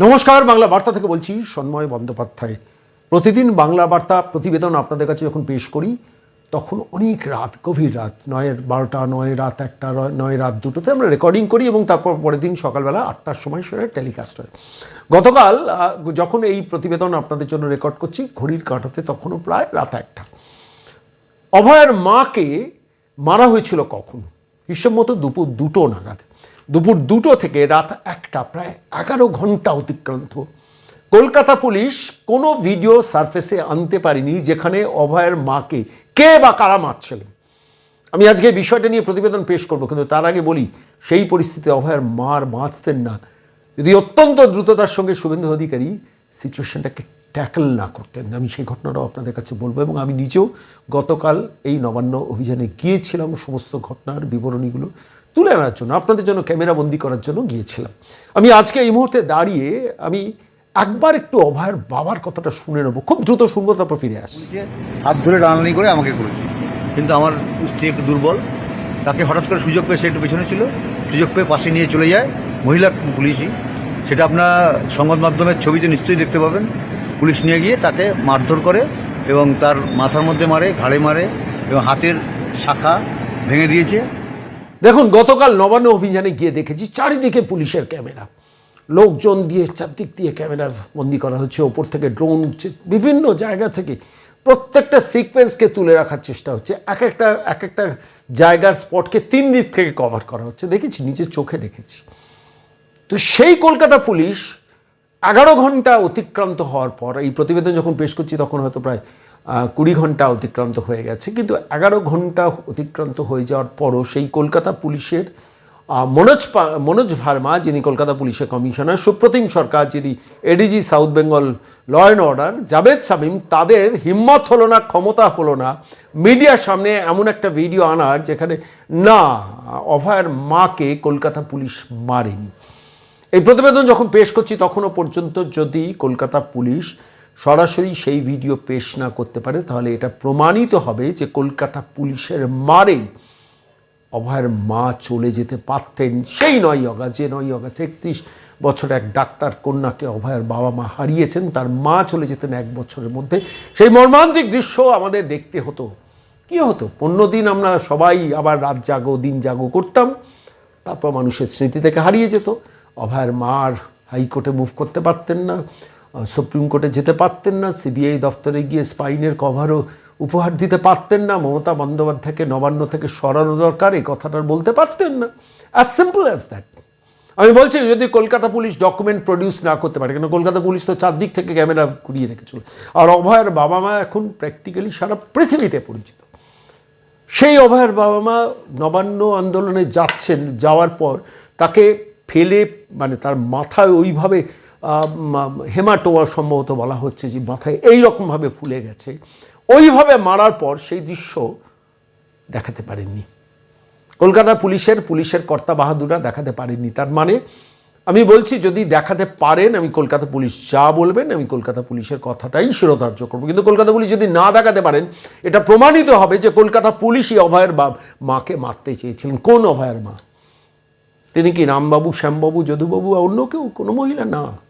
নমস্কার, বাংলা বার্তা থেকে বলছি সন্ময় বন্দ্যোপাধ্যায়। প্রতিদিন বাংলা বার্তা প্রতিবেদন আপনাদের কাছে যখন পেশ করি, তখন অনেক রাত, গভীর রাত, নয়ের বারোটা, নয় রাত একটা, নয়- রাত দুটোতে আমরা রেকর্ডিং করি এবং তারপর পরের দিন সকালবেলা আটটার সময় সেটা টেলিকাস্ট হয়। গতকাল যখন এই প্রতিবেদন আপনাদের জন্য রেকর্ড করছি, ঘড়ির কাঁটাতে তখনও প্রায় রাত একটা। অভয়ের মাকে মারা হয়েছিল কখন? হিসেব মতো দুপুর দুটো নাগাদ। দুপুর দুটো থেকে রাত একটা, প্রায় এগারো ঘণ্টা অতিক্রান্ত। কলকাতা পুলিশ কোনো ভিডিও সার্ফেসে আনতে পারেনি যেখানে অভয়ের মাকে কে বা কারা মারছিলেন আমি আজকে বিষয়টা নিয়ে প্রতিবেদন পেশ করব, কিন্তু তার আগে বলি, সেই পরিস্থিতিতে অভয়ের মার বাঁচতেন না। যদি অত্যন্ত দ্রুততার সঙ্গে শুভেন্দু অধিকারী সিচুয়েশনটাকে ট্যাকল না করতেন, আমি সেই ঘটনাটাও আপনাদের কাছে বলব। এবং আমি নিজেও গতকাল এই নবান্ন অভিযানে গিয়েছিলাম, সমস্ত ঘটনার বিবরণীগুলো তুলে আনার জন্য, আপনাদের জন্য ক্যামেরা বন্দি করার জন্য গিয়েছিলাম। আমি আজকে এই মুহূর্তে দাঁড়িয়ে আমি একবার একটু অভয়ের বাবার কথাটা শুনে নেব। খুব দ্রুত শুনব, তারপর ফিরে আসছি। হাত ধরে টানাটানি করে আমাকে করেছে। কিন্তু আমার স্ত্রী একটু দুর্বল। তাকে হঠাৎ করে সুযোগ পেয়ে সে একটু পেছনে ছিল। সুযোগ পেয়ে পাশে নিয়ে চলে যায় মহিলা পুলিশই। সেটা আপনার সংবাদ মাধ্যমের ছবিতে নিশ্চয়ই দেখতে পাবেন। পুলিশ নিয়ে গিয়ে তাকে মারধর করে এবং তার মাথার মধ্যে মারে, ঘাড়ে মারে এবং হাতের শাখা ভেঙে দিয়েছে। দেখুন, গতকাল নবান্ন অভিযানে গিয়ে দেখেছি চারিদিকে পুলিশের ক্যামেরা। লোকজন দিয়ে, চারদিক দিয়ে ক্যামেরা বন্দি করা হচ্ছে, ওপর থেকে ড্রোন উঠছে, বিভিন্ন জায়গা থেকে। প্রত্যেকটা সিকোয়েন্সকে তুলে রাখার চেষ্টা হচ্ছে, এক একটা এক একটা জায়গার স্পটকে তিন দিক থেকে কভার করা হচ্ছে। দেখেছি নিজের চোখে দেখেছি। তো সেই কলকাতা পুলিশ এগারো ঘণ্টা অতিক্রান্ত হওয়ার পর, এই প্রতিবেদন যখন পেশ করছি, তখন হয়তো প্রায় কুড়ি ঘণ্টা অতিক্রান্ত হয়ে গেছে। কিন্তু এগারো ঘণ্টা অতিক্রান্ত হয়ে যাওয়ার পরও সেই কলকাতা পুলিশের মনোজ মনোজ ভার্মা, যিনি কলকাতা পুলিশের কমিশনার, সুপ্রতিম সরকার, যিনি ADG south Bengal law and order Javed Shamim তাদের হিম্মত হলো না, ক্ষমতা হলো না। মিডিয়ার সামনে এমন একটা ভিডিও আনার যেখানে, না, অভয়ের মাকে কলকাতা পুলিশ মারেনি। এই প্রতিবেদন যখন পেশ করছি, তখনও পর্যন্ত যদি কলকাতা পুলিশ সরাসরি সেই ভিডিও পেশ না করতে পারে, তাহলে এটা প্রমাণিত হবে যে কলকাতা পুলিশের মারেই অভয়ের মা চলে যেতে পারতেন। সেই নয় অগাস্ট যে নয় অগাস্ট একত্রিশ বছর এক ডাক্তার কন্যাকে অভয়ের বাবা মা হারিয়েছেন, তার মা চলে যেতেন এক বছরের মধ্যে। সেই মর্মান্তিক দৃশ্য আমাদের দেখতে হতো। কী হতো? পনেরো দিন আমরা সবাই আবার রাত জাগো, দিন জাগো করতাম, তারপর মানুষের স্মৃতি থেকে হারিয়ে যেত। অভয়ের মার হাইকোর্টে মুভ করতে পারতেন না। সুপ্রিম কোর্টে যেতে পারতেন না সিবিআই দপ্তরে গিয়ে স্পাইনের কভারও উপহার দিতে পারতেন না, মমতা বন্দ্যোপাধ্যায়কে নবান্ন থেকে সরানো দরকার, এই কথাটা বলতে পারতেন না। অ্যাজ সিম্পল অ্যাজ দ্যাট আমি বলছি, যদি কলকাতা পুলিশ ডকুমেন্ট প্রডিউস না করতে পারে, কেন কলকাতা পুলিশ তো চারদিক থেকে ক্যামেরা ঘুরিয়ে রেখেছিল। আর অভয়ের বাবা মা এখন প্র্যাকটিক্যালি সারা পৃথিবীতে পরিচিত। সেই অভয়ের বাবা মা নবান্ন আন্দোলনে যাচ্ছেন, যাওয়ার পর তাকে ফেলে মানে তার মাথায় ওইভাবে হেমাটোয়া সম্ভবত বলা হচ্ছে যে মাথায় এই রকমভাবে ফুলে গেছে। ওইভাবে মারার পর সেই দৃশ্য দেখাতে পারেননি। কলকাতা পুলিশের পুলিশের কর্তা বাহাদুরা দেখাতে পারেননি। তার মানে আমি বলছি যদি দেখাতে পারেন, আমি কলকাতা পুলিশ যা বলবেন, আমি কলকাতা পুলিশের কথাটাই শিরোধার্য করব। কিন্তু কলকাতা পুলিশ যদি না দেখাতে পারেন, এটা প্রমাণিত হবে যে কলকাতা পুলিশই অভয়ের বা মাকে মারতে চেয়েছিলেন। কোন অভয়ের মা? তিনি কি রামবাবু, শ্যামবাবু, যদুবাবু অন্য কেউ? কোনো মহিলা না।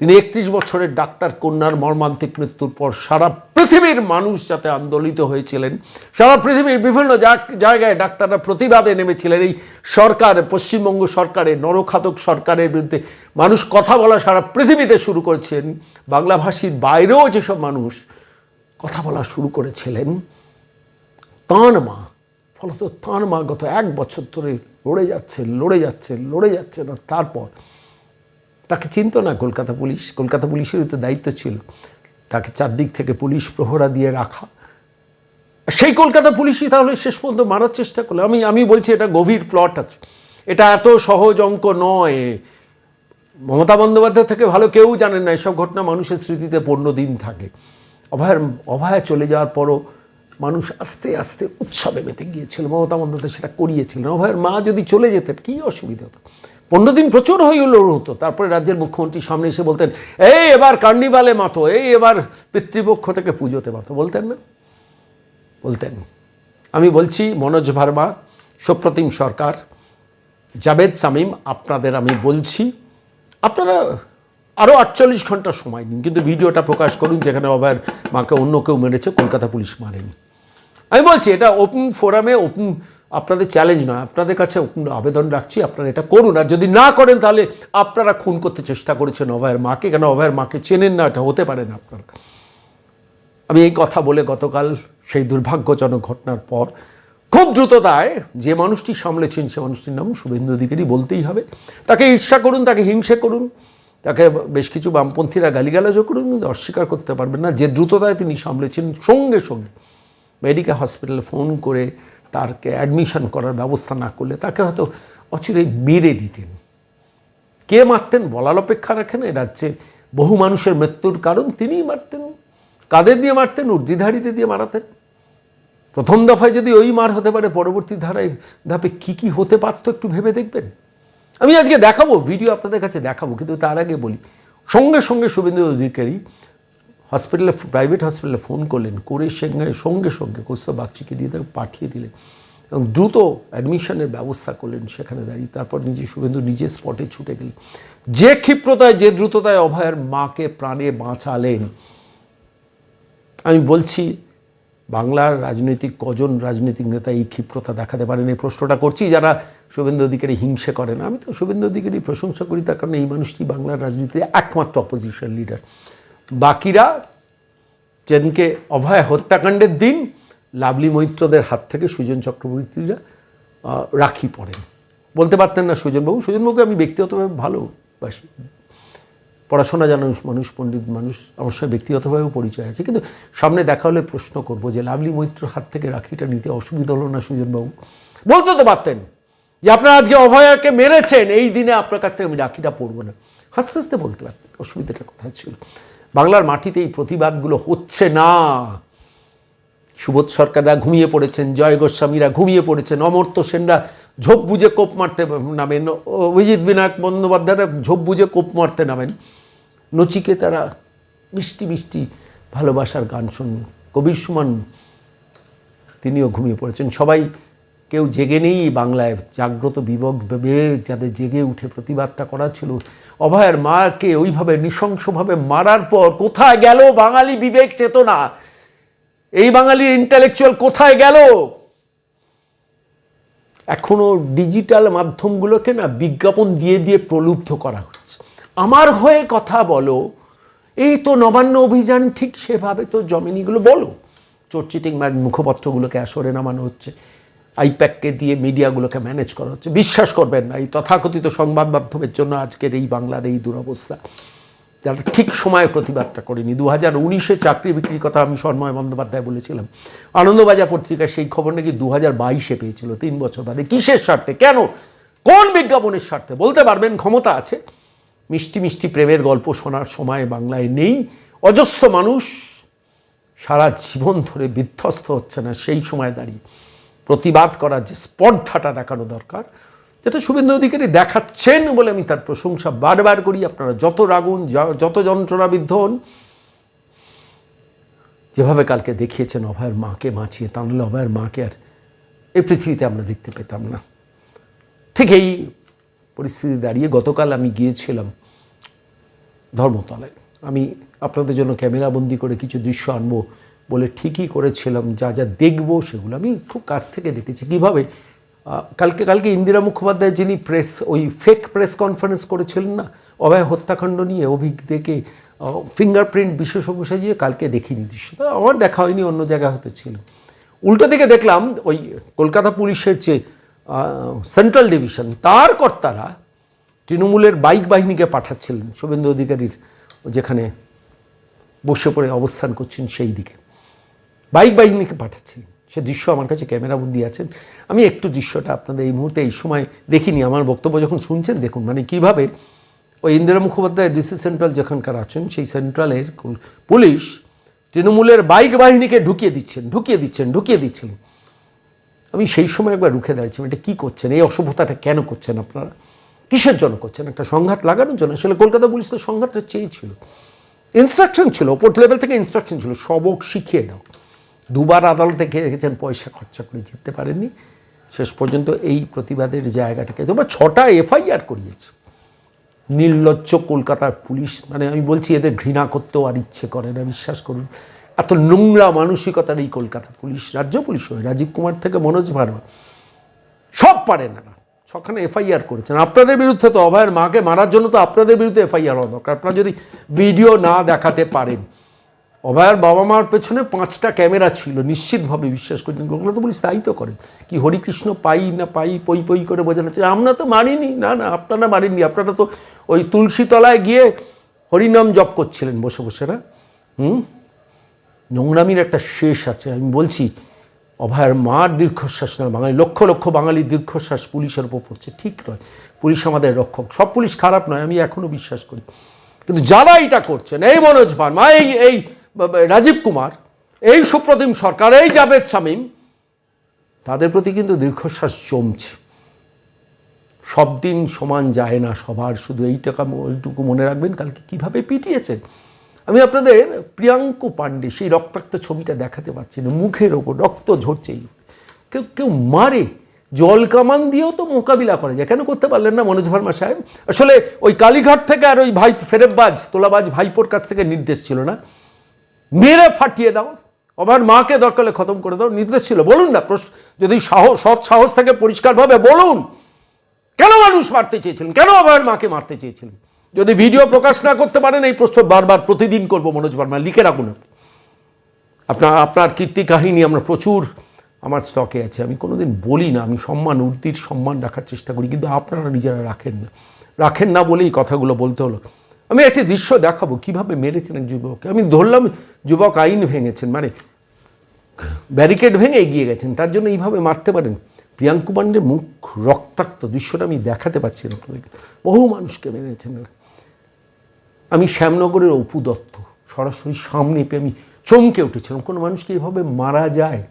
তিনি একত্রিশ বছরের ডাক্তার কন্যার মর্মান্তিক মৃত্যুর পর সারা পৃথিবীর মানুষ যাতে আন্দোলিত হয়েছিলেন, সারা পৃথিবীর বিভিন্ন জায়গায় ডাক্তাররা প্রতিবাদে নেমেছিলেন। এই সরকার, পশ্চিমবঙ্গ সরকারের নরখাতক সরকারের বিরুদ্ধে মানুষ কথা বলা সারা পৃথিবীতে শুরু করেছেন। বাংলাভাষীর বাইরেও যেসব মানুষ কথা বলা শুরু করেছিলেন, তাঁর মা, ফলত তাঁর মা গত এক বছর ধরে লড়ে যাচ্ছে লড়ে যাচ্ছে লড়ে যাচ্ছে না। তারপর তাকে চিনত না কলকাতা পুলিশ। কলকাতা পুলিশেরই তো দায়িত্ব ছিল। তাকে চারদিক থেকে পুলিশ প্রহরা দিয়ে রাখা। সেই কলকাতা পুলিশই তাহলে শেষ পর্যন্ত মারার চেষ্টা করল। আমি আমি বলছি এটা গভীর প্লট আছে। এটা এত সহজ অঙ্ক নয়। মমতা বন্দ্যোপাধ্যায় থেকে ভালো কেউ জানেন না, এসব ঘটনা মানুষের স্মৃতিতে পনেরো দিন থাকে। অভয়ের অভয়া চলে যাওয়ার পরও মানুষ আস্তে আস্তে উৎসবে মেতে গিয়েছিল। মমতা বন্দ্যোপাধ্যায় সেটা করিয়েছিলেন। অভয়ের মা যদি চলে যেতেন, কী অসুবিধা হতো? পনেরো দিন প্রচুর হয়ে লোড় হতো তারপরে রাজ্যের মুখ্যমন্ত্রী সামনে এসে বলতেন, এই এবার কার্নিভালে মাতো, এই এবার পিতৃপক্ষ থেকে পুজোতে মাতো। বলতেন না। বলতেন। আমি বলছি, মনোজ ভার্মা, সুপ্রতিম সরকার, জাভেদ সামিম আপনাদের আমি বলছি, আপনারা আরও আটচল্লিশ ঘণ্টা সময় নিন, কিন্তু ভিডিওটা প্রকাশ করুন, যেখানে অভয়ের মাকে অন্য কেউ মেরেছে, কলকাতা পুলিশ মারেনি। আমি বলছি, এটা ওপেন ফোরামে ওপেন আপনাদের চ্যালেঞ্জ নয়, আপনাদের কাছে আবেদন রাখছি, আপনারা এটা করুন। আর যদি না করেন তাহলে আপনারা খুন করতে চেষ্টা করেছেন অভয়ের মাকে, কেন অভয়ের মাকে চেনেন না, এটা হতে পারে না আপনারা। আমি এই কথা বলে গতকাল সেই দুর্ভাগ্যজনক ঘটনার পর খুব দ্রুততায় যে মানুষটি সামলেছেন, সে মানুষটির নাম শুভেন্দু অধিকারী বলতেই হবে। তাকে ঈর্ষা করুন, তাকে হিংসে করুন, তাকে বেশ কিছু বামপন্থীরা গালিগালাজও করুন, কিন্তু অস্বীকার করতে পারবেন না। যে দ্রুততায় তিনি সামলেছেন সঙ্গে সঙ্গে। মেডিকেল হসপিটালে ফোন করে তারকে অ্যাডমিশন করার ব্যবস্থা না করলে তাকে হয়তো অচিরেই মেরে দিতেন। কে মারতেন বলার অপেক্ষা রাখেন, এ রাজ্যে বহু মানুষের মৃত্যুর কারণ তিনিই মারতেন। কাদের দিয়ে মারতেন? উর্দিধারীদের দিয়ে মারাতেন। প্রথম দফায় যদি ওই মার হতে পারে, পরবর্তী ধারায় ধাপে কি কি হতে পারতো একটু ভেবে দেখবেন। আমি আজকে দেখাবো ভিডিও আপনাদের কাছে দেখাবো, কিন্তু তার আগে বলি, সঙ্গে সঙ্গে শুভেন্দু অধিকারী হসপিটালে প্রাইভেট হসপিটালে ফোন করলেন, করে সঙ্গে সঙ্গে সঙ্গে কৌস্তব বাগচিকে দিয়ে তাকে পাঠিয়ে দিলেন এবং দ্রুত অ্যাডমিশনের ব্যবস্থা করলেন সেখানে দাঁড়িয়ে। তারপর নিজে শুভেন্দু নিজে স্পটে ছুটে গেলেন। যে ক্ষিপ্রতায়, যে দ্রুততায় অভয়ের মাকে প্রাণে বাঁচালেন, আমি বলছি বাংলার রাজনৈতিক কজন রাজনৈতিক নেতা এই ক্ষিপ্রতা দেখাতে পারেন? এই প্রশ্নটা করছি যারা শুভেন্দু অধিকারী হিংসে করেন। আমি তো শুভেন্দু অধিকারী প্রশংসা করি, তার কারণে এই মানুষটি বাংলার রাজনীতিতে একমাত্র অপোজিশন লিডার বাকিরা যেদিনকে অভয় হত্যাকাণ্ডের দিন লাভলি মৈত্রদের হাত থেকে সুজন চক্রবর্তীরা রাখি পড়েন। বলতে পারতেন না সুজনবাবু, সুজনবাবুকে আমি ব্যক্তিগতভাবে ভালোবাসি পড়াশোনা জানা মানুষ, পণ্ডিত মানুষ আমার সঙ্গে ব্যক্তিগতভাবেও পরিচয় আছে। কিন্তু সামনে দেখা হলে প্রশ্ন করব যে লাভলি মৈত্রর হাত থেকে রাখিটা নিতে অসুবিধা হলো না সুজনবাবু? বলতে তো পারতেন যে, আপনারা আজকে অভয়াকে মেরেছেন, এই দিনে আপনার কাছ থেকে আমি রাখিটা পড়ব না। হাসতে হাসতে বলতে পারতেন, অসুবিধাটা কোথায় ছিল? বাংলার মাটিতে এই প্রতিবাদগুলো হচ্ছে না। সুবোধ সরকাররা ঘুমিয়ে পড়েছেন, জয় গোস্বামীরা ঘুমিয়ে পড়েছেন, অমর্ত্য সেনরা ঝোপ বুঝে কোপ মারতে নামেন, অভিজিৎ বিনায়ক বন্দ্যোপাধ্যায়রা ঝোপ বুঝে কোপ মারতে নামেন। নচিকে তারা মিষ্টি মিষ্টি ভালোবাসার গান শুন কবির সুমন, তিনিও ঘুমিয়ে পড়েছেন। সবাই কেউ জেগে নেই, বাংলায় জাগ্রত বিবেক বিবেক যাদের জেগে উঠে প্রতিবাদটা করা ছিল। অভয়ের মাকে ওইভাবে নৃশংসভাবে মারার পর কোথায় গেল বাঙালি বিবেক চেতনা? এই বাঙালির ইন্টালেকচুয়াল কোথায় গেল? এখনও ডিজিটাল মাধ্যমগুলোকে না বিজ্ঞাপন দিয়ে দিয়ে প্রলুব্ধ করা হচ্ছে। আমার হয়ে কথা বলো, এই তো নবান্ন অভিযান ঠিক সেভাবে তো জমিনিগুলো বলো। চোরচিটিং মুখপত্রগুলোকে আসরে নামানো হচ্ছে। আইপ্যাককে দিয়ে মিডিয়াগুলোকে ম্যানেজ করা হচ্ছে। বিশ্বাস করবেন না, এই তথাকথিত সংবাদ মাধ্যমের জন্য আজকের এই বাংলার এই দুরবস্থা। যারা ঠিক সময়ে প্রতিবাদটা করেনি দু হাজার উনিশে চাকরি বিক্রির কথা আমি সন্ময় বন্দ্যোপাধ্যায় বলেছিলাম। আনন্দবাজার পত্রিকা সেই খবর নাকি দু হাজার বাইশে পেয়েছিল তিন বছর বাদে। কিসের স্বার্থে? কেন? কোন বিজ্ঞাপনের স্বার্থে? বলতে পারবেন, ক্ষমতা আছে। মিষ্টি মিষ্টি প্রেমের গল্প শোনার সময় বাংলায় নেই। অজস্র মানুষ সারা জীবন ধরে বিধ্বস্ত হচ্ছে না, সেই সময় দাঁড়িয়ে। প্রতিবাদ করার যে স্পর্ধাটা দেখানো দরকার, যেটা শুভেন্দু অধিকারী দেখাচ্ছেন বলে আমি তার প্রশংসা বারবার করি। আপনারা যত রাগুন যত যন্ত্রণাবিদ্ধ হন, যেভাবে কালকে দেখিয়েছেন অভয়ের মাকে বাঁচিয়ে, তা নাহলে অভয়ের মাকে আর এই পৃথিবীতে আমরা দেখতে পেতাম না। ঠিক এই পরিস্থিতি দাঁড়িয়ে গতকাল আমি গিয়েছিলাম ধর্মতলায়। আমি আপনাদের জন্য ক্যামেরাবন্দি করে কিছু দৃশ্য আনব। বলে ঠিকই করেছিলাম, যা যা দেখব সেগুলো আমি খুব কাছ থেকে দেখেছি। কীভাবে? কালকে কালকে ইন্দিরা মুখোপাধ্যায় যিনি প্রেস, ওই ফেক প্রেস কনফারেন্স করেছিলেন না, অভয় হত্যাকাণ্ড নিয়ে দেখে ফিঙ্গারপ্রিন্ট বিশেষজ্ঞ সাজিয়ে কালকে দেখিনি দৃশ্য। তো আমার দেখা হয়নি, অন্য জায়গায় হয়তো ছিল। উল্টো দিকে দেখলাম, ওই কলকাতা পুলিশের যে সেন্ট্রাল ডিভিশন তার কর্তারা তৃণমূলের বাইক বাহিনীকে পাঠাচ্ছিলেন, শুভেন্দু অধিকারীর, যেখানে বসে পড়ে অবস্থান করছেন সেই দিকে। বাইক বাহিনীকে পাঠাচ্ছিলেন সে দৃশ্য আমার কাছে ক্যামেরাবন্দি আছেন আমি একটু দৃশ্যটা আপনাদের এই মুহূর্তে এই সময় দেখিনি। আমার বক্তব্য যখন শুনছেন, দেখুন মানে কীভাবে ওই ইন্দিরা মুখোপাধ্যায় ডিসি সেন্ট্রাল যেখানকার আছেন, সেই সেন্ট্রালের পুলিশ তৃণমূলের বাইক বাহিনীকে ঢুকিয়ে দিচ্ছেন ঢুকিয়ে দিচ্ছেন ঢুকিয়ে দিচ্ছেন। আমি সেই সময় একবার রুখে দাঁড়িয়েছি এটা কী করছেন? এই অসভ্যতাটা কেন করছেন আপনারা? কিসের জন্য করছেন? একটা সংঘাত লাগানোর জন্য? আসলে কলকাতা পুলিশ তো সংঘাতটা চেয়েছিল। ইনস্ট্রাকশন ছিল, ওপর লেভেল থেকে ইনস্ট্রাকশন ছিল, সবক শিখিয়ে দাও। দুবার আদালতে গেছেন পয়সা খরচা করে জিততে পারেননি। শেষ পর্যন্ত এই প্রতিবাদের জায়গাটাকে তোমার ছটা এফআইআর করিয়েছে। নির্লজ্জ কলকাতার পুলিশ মানে আমি বলছি এদের ঘৃণা করতেও আর ইচ্ছে করে না, বিশ্বাস করুন। এত নোংরা মানসিকতার এই কলকাতা পুলিশ, রাজ্য পুলিশ হয় রাজীব কুমার থেকে মনোজ ভার্মা, সব পারে না। সখানে এফআইআর করেছেন। আপনাদের বিরুদ্ধে তো অভয়ের মাকে মারার জন্য তো আপনাদের বিরুদ্ধে এফআইআর হওয়া দরকার। আপনারা যদি ভিডিও না দেখাতে পারেন অভয়ের বাবা মার পেছনে পাঁচটা ক্যামেরা ছিল, নিশ্চিতভাবে বিশ্বাস করছেন কলকাতা পুলিশ তাই তো করেন কি হরিকৃষ্ণ পাই না পাই, পই পই করে বোঝানো হচ্ছে? আমরা তো মারিনি, না না, আপনারা মারিনি আপনারা তো ওই তুলসীতলায় গিয়ে হরিনাম জপ করছিলেন বসে বসে, না? হুম? নোংরামির একটা শেষ আছে, আমি বলছি, অভয়ের মার দীর্ঘশ্বাস না, বাঙালি, লক্ষ লক্ষ বাঙালির দীর্ঘশ্বাস পুলিশের উপর পড়ছে, ঠিক নয়। পুলিশ আমাদের রক্ষক, সব পুলিশ খারাপ নয়, আমি এখনও বিশ্বাস করি। কিন্তু যারা এটা করছেন, এই মনোজ ভার্মা এই এই রাজীব কুমার, এই সুপ্রতিম সরকার এই জাভেদ শামীম, তাদের প্রতি কিন্তু দীর্ঘশ্বাস জমছে সব দিন সমান যায় না সবার, শুধু এই টাকা ওইটুকু মনে রাখবেন, কালকে কীভাবে পিটিয়েছেন আমি আপনাদের প্রিয়াঙ্কু পাণ্ডে সেই রক্তাক্ত ছবিটা দেখাতে পারছি না, মুখের ওপর রক্ত ঝরছেই কেউ কেউ মারে, জল কামান দিয়েও তো মোকাবিলা করা যায়, কেন করতে পারলেন না মনোজ ভার্মা সাহেব? আসলে ওই কালীঘাট থেকে আর ওই ভাই ফেরেববাজ, তোলাবাজ ভাইপোর কাছ থেকে নির্দেশ ছিল না। মেরে ফাটিয়ে দাও আমার মাকে দরকার খতম করে দাও, নির্দেশ ছিল। বলুন না যদি সাহস সৎ সাহস থেকে পরিষ্কারভাবে বলুন, কেন মানুষ মারতে চেয়েছিলেন? কেন আবার মাকে মারতে চেয়েছিলেন? যদি ভিডিও প্রকাশ না করতে পারেন, এই প্রশ্ন বারবার প্রতিদিন করব, মনোজ বর্মা, লিখে রাখুন আপনি। আপনার আপনার কীর্তি কাহিনী আমরা প্রচুর আমার স্টকে আছে। আমি কোনোদিন বলি না, আমি সম্মান, উর্দির সম্মান রাখার চেষ্টা করি, কিন্তু আপনারা নিজেরা রাখেন না। রাখেন না বলেই কথাগুলো বলতে হলো। আমি একটি দৃশ্য দেখাবো, কীভাবে মেরেছেন এক যুবককে আমি ধরলাম যুবক আইন ভেঙেছেন মানে ব্যারিকেড ভেঙে এগিয়ে গেছেন, তার জন্য এইভাবে মারতে পারেন। প্রিয়াঙ্কু পাণ্ডের মুখ রক্তাক্ত, দৃশ্যটা আমি দেখাতে পারছি না আপনাদেরকে। বহু মানুষকে মেরেছেন। আমি শ্যামনগরের অপু দত্ত, সরাসরি সামনে পেয়ে আমি চমকে উঠেছিলাম। কোনো মানুষকে এভাবে মারা যায়?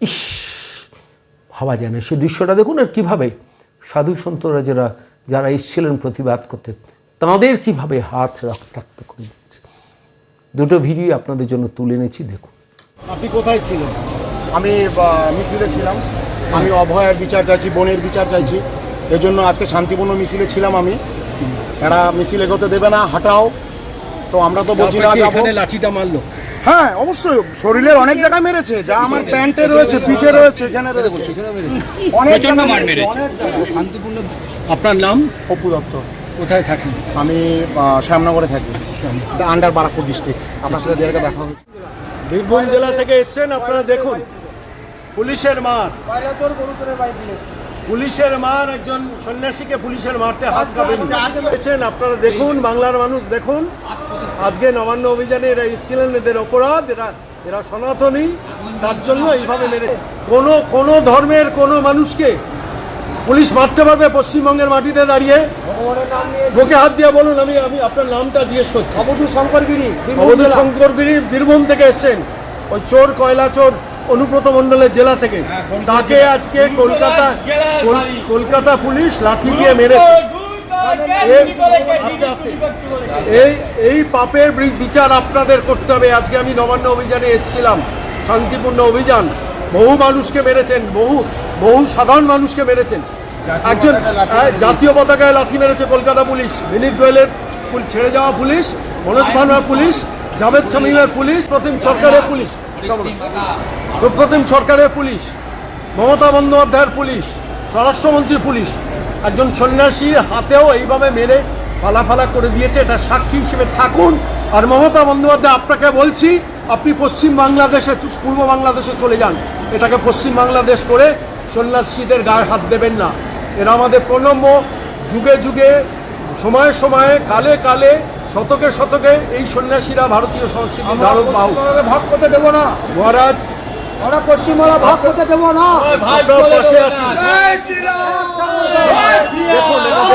ইস, ভাবা যায় না। সে দৃশ্যটা দেখুন আর কীভাবে সাধু সন্তরা যারা যারা এসেছিলেন প্রতিবাদ করতে তাঁদের কীভাবে হাত রক্তাক্ত করে দিয়েছে? দুটো ভিডিও আপনাদের জন্য তুলে এনেছি দেখুন। আপনি কোথায় ছিলেন? আমি মিছিলে ছিলাম। আমি অভয়ের বিচার চাইছি বোনের বিচার চাইছি। এজন্য আজকে শান্তিপূর্ণ মিছিলে ছিলাম আমি। এরা মিছিল এগোতে দেবে না হাঁটাও। তো আমরা তো বলছি না যাব। লাঠিটা মারলো? হ্যাঁ অবশ্যই। শরীরের অনেক জায়গায় মেরেছে। যা আমার প্যান্টে রয়েছে পিঠে রয়েছে এখানে রয়েছে। অনেক জায়গায় মেরেছে, শান্তিপূর্ণ আপনার নাম? অপু দত্ত। কোথায় থাকেন আমি শ্যামনগরে থাকি। আন্ডার বারাকপুর ডিস্ট্রিক্ট আপনার সাথে দেখা দেখা হয়েছে বীরভূম জেলা থেকে এসছেন আপনারা দেখুন। পুলিশের মার। পুলিশের মার একজন সন্ন্যাসীকে পুলিশের মারতে হাত কাঁপেনি দেখছেন আপনারা দেখুন বাংলার মানুষ দেখুন। আজকে নবান্ন অভিযানে এরা এসেছিলেন এদের অপরাধ এরা এরা সনাতনী তার জন্য এইভাবে মেরে। কোনো কোনো ধর্মের কোনো মানুষকে পুলিশ মারতে পারবে পশ্চিমবঙ্গের মাটিতে দাঁড়িয়ে। বুকে হাত দিয়ে বলুন আমি আমি আপনার নামটা জিজ্ঞেস করছি। অবধূ শঙ্করগিরি অবধূ শঙ্করগিরি বীরভূম থেকে এসছেন। ওই চোর কয়লা চোর অনুব্রত মণ্ডলের জেলা থেকে। তাকে আজকে কলকাতা কলকাতা পুলিশ লাঠি দিয়ে মেরেছে। এই এই পাপের বিচার আপনাদের করতে হবে। আজকে আমি নবান্ন অভিযানে এসেছিলাম। শান্তিপূর্ণ অভিযান। বহু মানুষকে মেরেছেন বহু বহু সাধারণ মানুষকে মেরেছেন। একজন হ্যাঁ, জাতীয় পতাকায় লাথি মেরেছে কলকাতা পুলিশ। বিনীত গোয়েলের ছেড়ে যাওয়া পুলিশ মনোজ ভানুয়া পুলিশ জাভেদ শামীমের পুলিশ প্রতিম সরকারের পুলিশ। সুপ্রতিম সরকারের পুলিশ মমতা বন্দ্যোপাধ্যায়ের পুলিশ স্বরাষ্ট্রমন্ত্রীর পুলিশ। একজন সন্ন্যাসীর হাতেও এইভাবে মেরে ফালাফালা করে দিয়েছে এটা সাক্ষী হিসেবে থাকুন। আর মমতা বন্দ্যোপাধ্যায় আপনাকে বলছি আপনি পশ্চিম বাংলাদেশে পূর্ব বাংলাদেশে চলে যান। এটাকে পশ্চিম বাংলাদেশ করে সন্ন্যাসীদের গায়ে হাত দেবেন না। এরা আমাদের প্রণম্য। যুগে যুগে সময়ে সময়ে কালে কালে শতকে শতকে এই সন্ন্যাসীরা ভারতীয় সংস্কৃতি ধারক বাহু ভাগ করতে দেবো না। মহারাজ। আমরা পশ্চিমবাংলা ভাগ করতে দেবো না। পাশে আছি দেখুন দেখুন